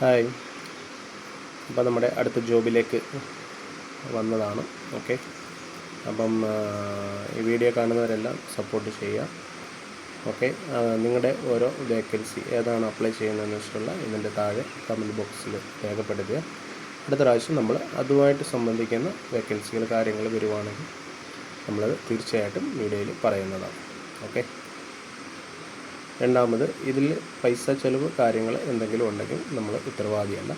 Hi. അപ്പോൾ നമ്മുടെ അടുത്ത ജോബിലേക്ക് വന്നതാണ്. ഓക്കെ. അപ്പം ഈ വീഡിയോ കാണുന്നവരെല്ലാം സപ്പോർട്ട് ചെയ്യുക. ഓക്കെ. നിങ്ങളുടെ ഓരോ വേക്കൻസി ഏതാണ് അപ്ലൈ ചെയ്യുന്നതെന്ന് വെച്ചിട്ടുള്ള ഇതിന്റെ താഴെ കമന്റ് ബോക്സിൽ രേഖപ്പെടുത്തുക. അടുത്ത പ്രാവശ്യം നമ്മൾ അതുമായിട്ട് സംബന്ധിക്കുന്ന വേക്കൻസികൾ കാര്യങ്ങൾ വരുവാണെങ്കിൽ നമ്മളത് തീർച്ചയായിട്ടും വീഡിയോയിൽ പറയുന്നതാണ്. ഓക്കെ. രണ്ടാമത് ഇതിൽ പൈസ ചെലവ് കാര്യങ്ങൾ എന്തെങ്കിലും ഉണ്ടെങ്കിൽ നമ്മൾ ഉത്തരവാദിയല്ല.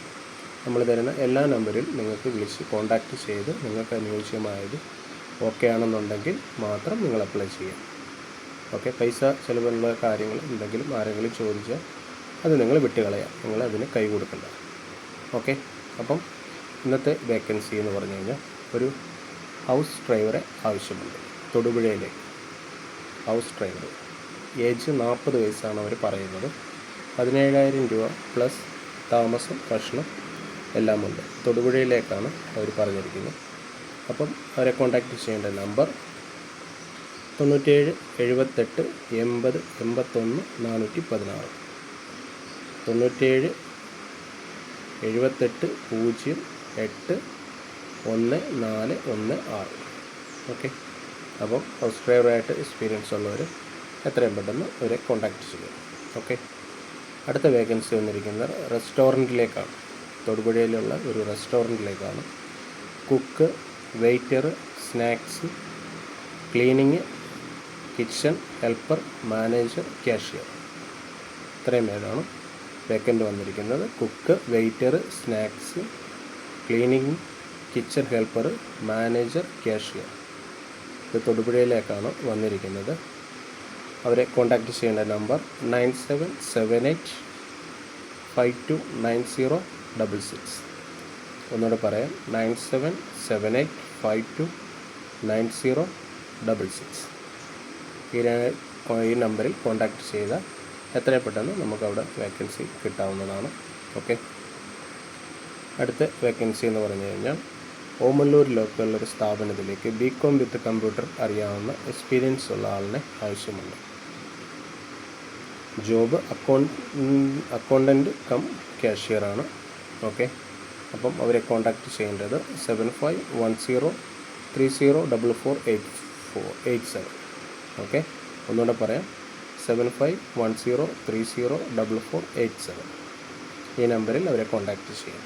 നമ്മൾ തരുന്ന എല്ലാ നമ്പറിൽ നിങ്ങൾക്ക് വിളിച്ച് കോൺടാക്റ്റ് ചെയ്ത് നിങ്ങൾക്ക് അനുയോജ്യമായത് ഓക്കെ ആണെന്നുണ്ടെങ്കിൽ മാത്രം നിങ്ങൾ അപ്ലൈ ചെയ്യാം ഓക്കെ പൈസ ചിലവുള്ള കാര്യങ്ങൾ എന്തെങ്കിലും ആരെങ്കിലും ചോദിച്ചാൽ അത് നിങ്ങൾ വിട്ടുകളയാം. നിങ്ങൾ അതിന് കൈ കൊടുക്കണ്ട. ഓക്കെ അപ്പം ഇന്നത്തെ വേക്കൻസി എന്ന് പറഞ്ഞു കഴിഞ്ഞാൽ ഒരു ഹൗസ് ഡ്രൈവറെ ആവശ്യമുണ്ട്. തൊടുപുഴയിലേക്ക്. ഹൗസ് ഡ്രൈവർ ഏജ് നാൽപ്പത് വയസ്സാണ് അവർ പറയുന്നത്. പതിനേഴായിരം രൂപ പ്ലസ് താമസം ഭക്ഷണം എല്ലാം ഉണ്ട് തൊടുപുഴയിലേക്കാണ് അവർ പറഞ്ഞിരിക്കുന്നത്. അപ്പം അവരെ കോൺടാക്റ്റ് ചെയ്യേണ്ട നമ്പർ തൊണ്ണൂറ്റേഴ് എഴുപത്തെട്ട് എൺപത് എൺപത്തൊന്ന് നാനൂറ്റി പതിനാറ്. തൊണ്ണൂറ്റേഴ് എഴുപത്തെട്ട് പൂജ്യം എട്ട് ഒന്ന് നാല് ഒന്ന് ആറ്. ഓക്കെ അപ്പം ഹൗസ് ഡ്രൈവറായിട്ട് എക്സ്പീരിയൻസ് ഉള്ളവർ എത്രയും പെട്ടെന്ന് അവരെ കോൺടാക്റ്റ് ചെയ്യുക ഓക്കെ അടുത്ത വേക്കൻസി വന്നിരിക്കുന്നത് റെസ്റ്റോറന്റിലേക്കാണ് തൊടുപുഴയിലുള്ള ഒരു റെസ്റ്റോറന്റിലേക്കാണ് cook waiter snacks cleaning kitchen helper manager cashier ഇത്രയും പേരാണ് വേക്കന്റ് വന്നിരിക്കുന്നത്. Cook waiter snacks cleaning kitchen helper manager cashier ഇത് തൊടുപുഴയിലേക്കാണ് വന്നിരിക്കുന്നത്. അവരെ കോൺടാക്റ്റ് ചെയ്യേണ്ട number nine seven seven eight five two nine zero double six ഒന്നുകൂടെ പറയാം. Nine seven seven eight five two nine zero double six ഈ ഈ നമ്പറിൽ കോൺടാക്റ്റ് ചെയ്താൽ എത്ര പെട്ടെന്ന് നമുക്കവിടെ വേക്കൻസി കിട്ടാവുന്നതാണ്. ഓക്കെ അടുത്ത വേക്കൻസി എന്ന് പറഞ്ഞു കഴിഞ്ഞാൽ ഓമല്ലൂർ ഒരു സ്ഥാപനത്തിലേക്ക് ബി കോം വിത്ത് കമ്പ്യൂട്ടർ അറിയാവുന്ന എക്സ്പീരിയൻസ് ഉള്ള ആളിനെ ആവശ്യമുണ്ട്. ജോബ് അക്കൗണ്ട് അക്കൗണ്ടന്റ് കം ക്യാഷ്യറാണ് ഓക്കെ അപ്പം അവരെ കോൺടാക്റ്റ് ചെയ്യേണ്ടത് seven five one zero three zero double four eight four eight seven okay ഒന്നുകൂടെ പറയാം. Seven five one zero three zero double four eight seven ഈ നമ്പറിൽ അവരെ കോൺടാക്റ്റ് ചെയ്യാം.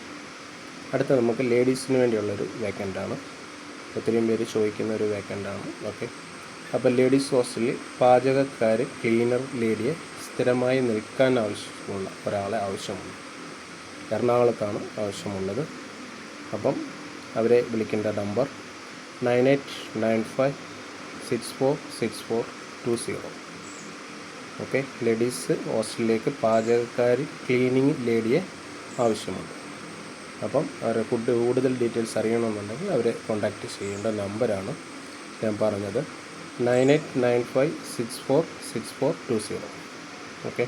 അടുത്ത നമുക്ക് ലേഡീസിന് വേണ്ടിയുള്ളൊരു ആണ്. ഒത്തിരിയും പേര് ചോദിക്കുന്ന ഒരു വേക്കന്റാണ് ഓക്കെ അപ്പോൾ ലേഡീസ് ഹോസ്റ്റലിൽ പാചകക്കാർ ക്ലീനർ ലേഡിയെ സ്ഥിരമായി നിൽക്കാൻ ആവശ്യമുള്ള ഒരാളെ ആവശ്യമുണ്ട്. എറണാകുളത്താണ് ആവശ്യമുള്ളത്. അപ്പം അവരെ വിളിക്കേണ്ട number nine eight nine five six four six four two zero. Okay? Ladies ഹോസ്റ്റലിലേക്ക് പാചകക്കാരി ക്ലീനിങ് ലേഡിയെ ആവശ്യമുണ്ട്. അപ്പം അവരെ ഫുഡ് കൂടുതൽ ഡീറ്റെയിൽസ് അറിയണമെന്നുണ്ടെങ്കിൽ അവരെ കോൺടാക്റ്റ് ചെയ്യേണ്ട നമ്പറാണ് ഞാൻ പറഞ്ഞത്. Nine eight nine five six four six four two zero. Okay.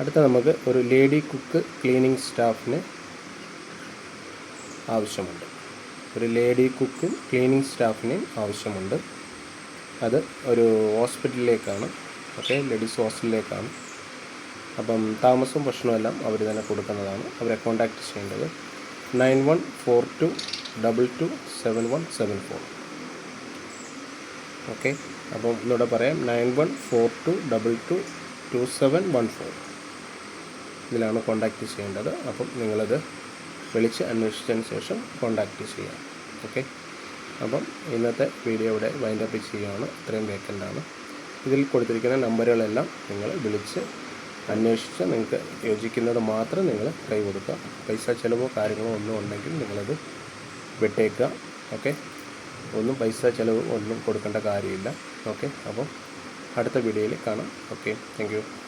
അടുത്ത നമുക്ക് ഒരു ലേഡി കുക്ക് ക്ലീനിങ് സ്റ്റാഫിന് ആവശ്യമുണ്ട്. ഒരു ലേഡി കുക്ക് ക്ലീനിങ് സ്റ്റാഫിനെയും ആവശ്യമുണ്ട്. അത് ഒരു ഹോസ്പിറ്റലിലേക്കാണ്. ഓക്കെ ലേഡീസ് ഹോസ്റ്റലിലേക്കാണ് അപ്പം താമസവും ഭക്ഷണവും എല്ലാം അവർ തന്നെ കൊടുക്കുന്നതാണ്. അവരെ കോൺടാക്റ്റ് ചെയ്യേണ്ടത് nine one four two double two seven one seven four. Okay. അപ്പം ഇന്നിവിടെ പറയാം. Nine one four two double two two seven one four ഇതിലാണ് കോൺടാക്റ്റ് ചെയ്യേണ്ടത്. അപ്പം നിങ്ങളത് വിളിച്ച് അന്വേഷിച്ചതിന് ശേഷം കോൺടാക്റ്റ് ചെയ്യാം. ഓക്കെ അപ്പം ഇന്നത്തെ വീഡിയോ ഇവിടെ വൈൻഡപ്പ് ചെയ്യുകയാണ്. ഇത്രയും വേക്കന്റാണ് ഇതിൽ കൊടുത്തിരിക്കുന്ന നമ്പറുകളെല്ലാം നിങ്ങൾ വിളിച്ച് അന്വേഷിച്ച് നിങ്ങൾക്ക് യോജിക്കുന്നത് മാത്രം നിങ്ങൾ കൈ കൊടുക്കുക. പൈസ ചിലവോ കാര്യങ്ങളോ ഒന്നും ഉണ്ടെങ്കിൽ നിങ്ങളത് വിട്ടേക്കുക. ഓക്കെ ഒന്നും പൈസ ചിലവ് ഒന്നും കൊടുക്കേണ്ട കാര്യമില്ല. ഓക്കെ? അപ്പോൾ അടുത്ത വീഡിയോയിൽ കാണാം. ഓക്കെ? താങ്ക്